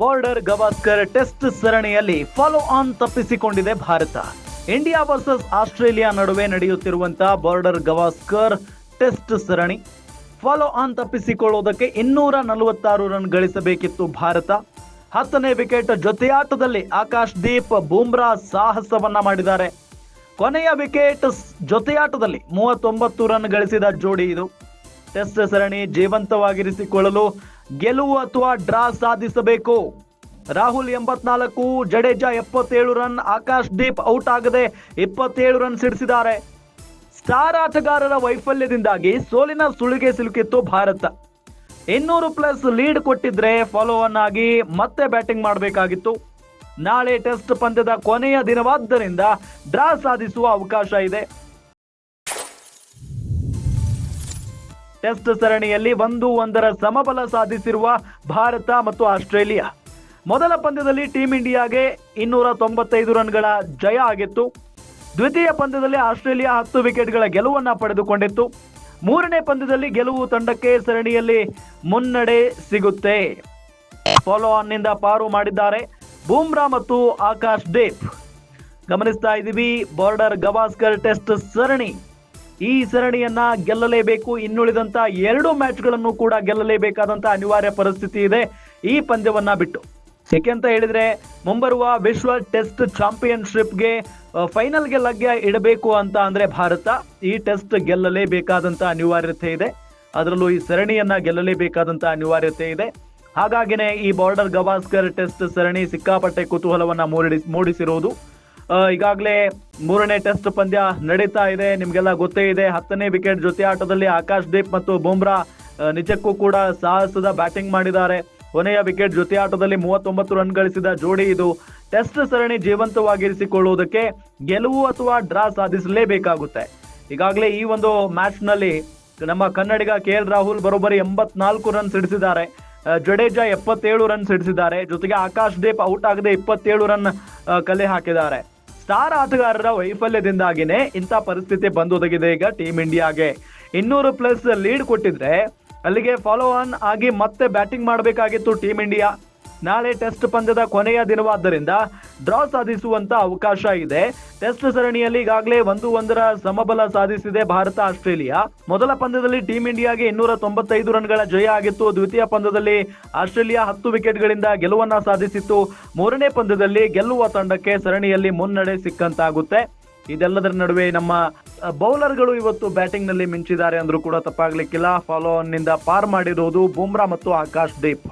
Border Gavaskar test ಸರಣಿಯಲ್ಲಿ follow on ತಪ್ಪಿಸಿಕೊಂಡಿದೆ Bharat. India versus Australia ನಡುವೆ ನಡೆಯುತ್ತಿರುವಂತಹ ಬಾರ್ಡರ್ ಗವಾಸ್ಕರ್ ಟೆಸ್ಟ್ ಸರಣಿ. ಫಾಲೋ ಆನ್ ತಪ್ಪಿಸಿಕೊಳ್ಳುವುದಕ್ಕೆ ಇನ್ನೂರ ನಲವತ್ತಾರು ರನ್ ಗಳಿಸಬೇಕಿತ್ತು ಭಾರತ. ಹತ್ತನೇ ವಿಕೆಟ್ ಜೊತೆಯಾಟದಲ್ಲಿ ಆಕಾಶ್ ದೀಪ್ ಬೂಮ್ರಾ ಸಾಹಸವನ್ನ ಮಾಡಿದ್ದಾರೆ. ಕೊನೆಯ ವಿಕೆಟ್ ಜೊತೆಯಾಟದಲ್ಲಿ ಮೂವತ್ತೊಂಬತ್ತು ರನ್ ಗಳಿಸಿದ ಜೋಡಿ ಇದು. ಟೆಸ್ಟ್ ಸರಣಿ ಜೀವಂತವಾಗಿರಿಸಿಕೊಳ್ಳಲು ಗೆಲುವು ಅಥವಾ ಡ್ರಾ ಸಾಧಿಸಬೇಕು. ರಾಹುಲ್ ಎಂಬತ್ನಾಲ್ಕು, ಜಡೇಜಾ ಎಪ್ಪತ್ತೇಳು ರನ್, ಆಕಾಶ್ ದೀಪ್ ಔಟ್ ಆಗದೆ ಇಪ್ಪತ್ತೇಳು ರನ್ ಸಿಡಿಸಿದ್ದಾರೆ. ಸ್ಟಾರ್ ಆಟಗಾರರ ವೈಫಲ್ಯದಿಂದಾಗಿ ಸೋಲಿನ ಸುಳಿಗೆ ಸಿಲುಕಿತ್ತು ಭಾರತ. ಇನ್ನೂರು ಪ್ಲಸ್ ಲೀಡ್ ಕೊಟ್ಟಿದ್ರೆ ಫಾಲೋ ಅನ್ ಆಗಿ ಮತ್ತೆ ಬ್ಯಾಟಿಂಗ್ ಮಾಡಬೇಕಾಗಿತ್ತು. ನಾಳೆ ಟೆಸ್ಟ್ ಪಂದ್ಯದ ಕೊನೆಯ ದಿನವಾದ್ದರಿಂದ ಡ್ರಾ ಸಾಧಿಸುವ ಅವಕಾಶ ಇದೆ. ಟೆಸ್ಟ್ ಸರಣಿಯಲ್ಲಿ ಒಂದು ಒಂದರ ಸಮಬಲ ಸಾಧಿಸಿರುವ ಭಾರತ ಮತ್ತು ಆಸ್ಟ್ರೇಲಿಯಾ. ಮೊದಲ ಪಂದ್ಯದಲ್ಲಿ ಟೀಂ ಇಂಡಿಯಾಗೆ ಇನ್ನೂರ ತೊಂಬತ್ತೈದು ರನ್ಗಳ ಜಯ ಆಗಿತ್ತು. ದ್ವಿತೀಯ ಪಂದ್ಯದಲ್ಲಿ ಆಸ್ಟ್ರೇಲಿಯಾ ಹತ್ತು ವಿಕೆಟ್ಗಳ ಗೆಲುವನ್ನ ಪಡೆದುಕೊಂಡಿತ್ತು. ಮೂರನೇ ಪಂದ್ಯದಲ್ಲಿ ಗೆಲುವು ತಂಡಕ್ಕೆ ಸರಣಿಯಲ್ಲಿ ಮುನ್ನಡೆ ಸಿಗುತ್ತೆ. ಫಾಲೋ ಆನ್ನಿಂದ ಪಾರು ಮಾಡಿದ್ದಾರೆ ಬೂಮ್ರಾ ಮತ್ತು ಆಕಾಶ್ ಡೇಪ್ ಗಮನಿಸ್ತಾ ಇದ್ದೀವಿ ಬಾರ್ಡರ್ ಗವಾಸ್ಕರ್ ಟೆಸ್ಟ್ ಸರಣಿ. ಈ ಸರಣಿಯನ್ನ ಗೆಲ್ಲಲೇಬೇಕು. ಇನ್ನುಳಿದಂತ ಎರಡು ಮ್ಯಾಚ್ಗಳನ್ನು ಕೂಡ ಗೆಲ್ಲಲೇಬೇಕಾದಂತ ಅನಿವಾರ್ಯ ಪರಿಸ್ಥಿತಿ ಇದೆ. ಈ ಪಂದ್ಯವನ್ನ ಬಿಟ್ಟು. ಯಾಕೆ ಅಂತ ಹೇಳಿದ್ರೆ, ಮುಂಬರುವ ವಿಶ್ವ ಟೆಸ್ಟ್ ಚಾಂಪಿಯನ್ಶಿಪ್ಗೆ ಫೈನಲ್ಗೆ ಲಗ್ಗೆ ಇಡಬೇಕು ಅಂತ ಅಂದ್ರೆ ಭಾರತ. ಈ ಟೆಸ್ಟ್ ಗೆಲ್ಲಲೇಬೇಕಾದಂತ ಅನಿವಾರ್ಯತೆ ಇದೆ. ಅದರಲ್ಲೂ ಈ ಸರಣಿಯನ್ನ ಗೆಲ್ಲಲೇಬೇಕಾದಂತ ಅನಿವಾರ್ಯತೆ ಇದೆ. ಹಾಗಾಗಿನೇ ಈ ಬಾರ್ಡರ್ ಗವಾಸ್ಕರ್ ಟೆಸ್ಟ್ ಸರಣಿ ಸಿಕ್ಕಾಪಟ್ಟೆ ಕುತೂಹಲವನ್ನ ಮೂಡಿಸ್ ಮೂಡಿಸಿರುವುದು ಈಗಾಗಲೇ ಮೂರನೇ ಟೆಸ್ಟ್ ಪಂದ್ಯ ನಡೀತಾ ಇದೆ. ನಿಮಗೆಲ್ಲ ಗೊತ್ತೇ ಇದೆ. ಹತ್ತನೇ ವಿಕೆಟ್ ಜೊತೆ ಆಟದಲ್ಲಿ ಆಕಾಶ್ ದೀಪ್ ಮತ್ತು ಬುಮ್ರಾ ನಿಜಕ್ಕೂ ಕೂಡ ಸಾಹಸದ ಬ್ಯಾಟಿಂಗ್ ಮಾಡಿದ್ದಾರೆ. ಕೊನೆಯ ವಿಕೆಟ್ ಜೊತೆ ಆಟದಲ್ಲಿ ಮೂವತ್ತೊಂಬತ್ತು ರನ್ ಗಳಿಸಿದ ಜೋಡಿ ಇದು. ಟೆಸ್ಟ್ ಸರಣಿ ಜೀವಂತವಾಗಿರಿಸಿಕೊಳ್ಳುವುದಕ್ಕೆ ಗೆಲುವು ಅಥವಾ ಡ್ರಾ ಸಾಧಿಸಲೇಬೇಕಾಗುತ್ತೆ. ಈಗಾಗಲೇ ಈ ಒಂದು ಮ್ಯಾಚ್ನಲ್ಲಿ ನಮ್ಮ ಕನ್ನಡಿಗ ಕೆ ಎಲ್ ರಾಹುಲ್ ಬರೋಬ್ಬರಿ ಎಂಬತ್ನಾಲ್ಕು ರನ್ ಸಿಡಿಸಿದ್ದಾರೆ ಜಡೇಜಾ ಎಪ್ಪತ್ತೇಳು ರನ್ ಸಿಡಿಸಿದ್ದಾರೆ ಜೊತೆಗೆ ಆಕಾಶ್ ದೀಪ್ ಔಟ್ ಆಗದೆ ಇಪ್ಪತ್ತೇಳು ರನ್ ಕಲೆ ಹಾಕಿದ್ದಾರೆ. ಸ್ಟಾರ್ ಆಟಗಾರರ ವೈಫಲ್ಯದಿಂದಾಗಿನೇ ಇಂಥ ಪರಿಸ್ಥಿತಿ ಬಂದೊದಗಿದೆ ಈಗ ಟೀಮ್ ಇಂಡಿಯಾಗೆ. ಇನ್ನೂರು ಪ್ಲಸ್ ಲೀಡ್ ಕೊಟ್ಟಿದ್ರೆ ಅಲ್ಲಿಗೆ ಫಾಲೋ ಆನ್ ಆಗಿ ಮತ್ತೆ ಬ್ಯಾಟಿಂಗ್ ಮಾಡಬೇಕಾಗಿತ್ತು ಟೀಮ್ ಇಂಡಿಯಾ. ನಾಳೆ ಟೆಸ್ಟ್ ಪಂದ್ಯದ ಕೊನೆಯ ದಿನವಾದ್ದರಿಂದ ಡ್ರಾ ಸಾಧಿಸುವಂತ ಅವಕಾಶ ಇದೆ. ಟೆಸ್ಟ್ ಸರಣಿಯಲ್ಲಿ ಈಗಾಗಲೇ ಒಂದು ಒಂದರ ಸಮಬಲ ಸಾಧಿಸಿದೆ ಭಾರತ ಆಸ್ಟ್ರೇಲಿಯಾ. ಮೊದಲ ಪಂದ್ಯದಲ್ಲಿ ಟೀಂ ಇಂಡಿಯಾಗೆ ಇನ್ನೂರ ತೊಂಬತ್ತೈದು ರನ್ಗಳ ಜಯ ಆಗಿತ್ತು. ದ್ವಿತೀಯ ಪಂದ್ಯದಲ್ಲಿ ಆಸ್ಟ್ರೇಲಿಯಾ ಹತ್ತು ವಿಕೆಟ್ಗಳಿಂದ ಗೆಲುವನ್ನ ಸಾಧಿಸಿತ್ತು. ಮೂರನೇ ಪಂದ್ಯದಲ್ಲಿ ಗೆಲ್ಲುವ ತಂಡಕ್ಕೆ ಸರಣಿಯಲ್ಲಿ ಮುನ್ನಡೆ ಸಿಕ್ಕಂತಾಗುತ್ತೆ. ಇದೆಲ್ಲದರ ನಡುವೆ ನಮ್ಮ ಬೌಲರ್ಗಳು ಇವತ್ತು ಬ್ಯಾಟಿಂಗ್ನಲ್ಲಿ ಮಿಂಚಿದ್ದಾರೆ ಅಂದ್ರೂ ಕೂಡ ತಪ್ಪಾಗ್ಲಿಕ್ಕಿಲ್ಲ. ಫಾಲೋ ನಿಂದ ಪಾರ್ ಮಾಡಿರುವುದು ಬುಮ್ರಾ ಮತ್ತು ಆಕಾಶ್ ದೀಪ್.